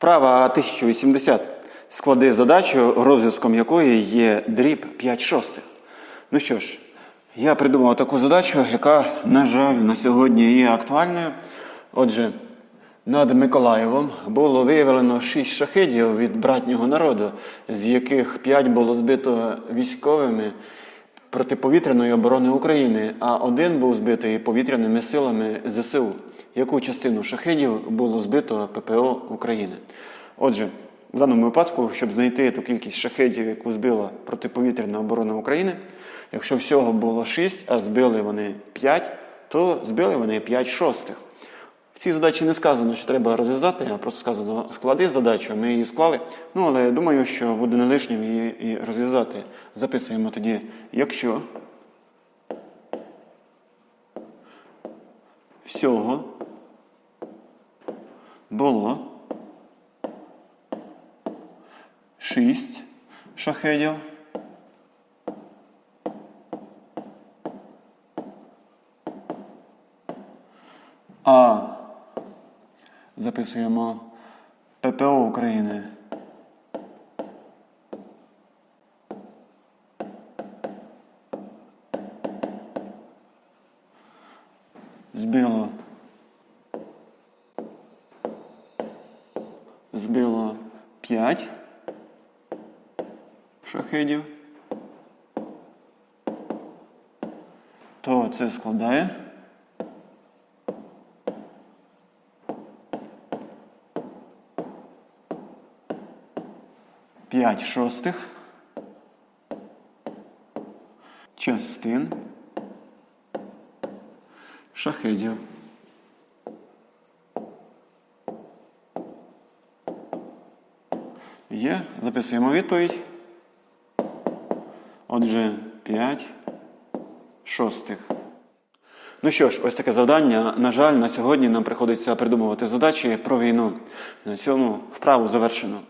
Вправа 1080. Склади задачу, розв'язком якої є дріб 5 шостих. Ну що ж, я придумав таку задачу, яка, на жаль, на сьогодні є актуальною. Отже, над Миколаєвом було виявлено 6 шахидів від братнього народу, з яких 5 було збито військовими протиповітряної оборони України, а один був збитий повітряними силами ЗСУ. Яку частину шахидів було збито ППО України? Отже, в даному випадку, щоб знайти ту кількість шахедів, яку збила протиповітряна оборона України, якщо всього було 6, а збили вони 5, то збили вони 5 шостих. Цій задачі не сказано, що треба розв'язати, а просто сказано склади задачу, ми її склали. Ну, але я думаю, що буде не лишнім її і розв'язати. Записуємо тоді, якщо всього було 6 шахедів. А записуємо ППО України. Збило. Збило 5 шахедів. То це складає. П'ять шостих частин шахедів. Є, записуємо відповідь. Отже, 5 шостих. Ну що ж, ось таке завдання. На жаль, на сьогодні нам приходиться придумувати задачі про війну. На цьому вправу завершено.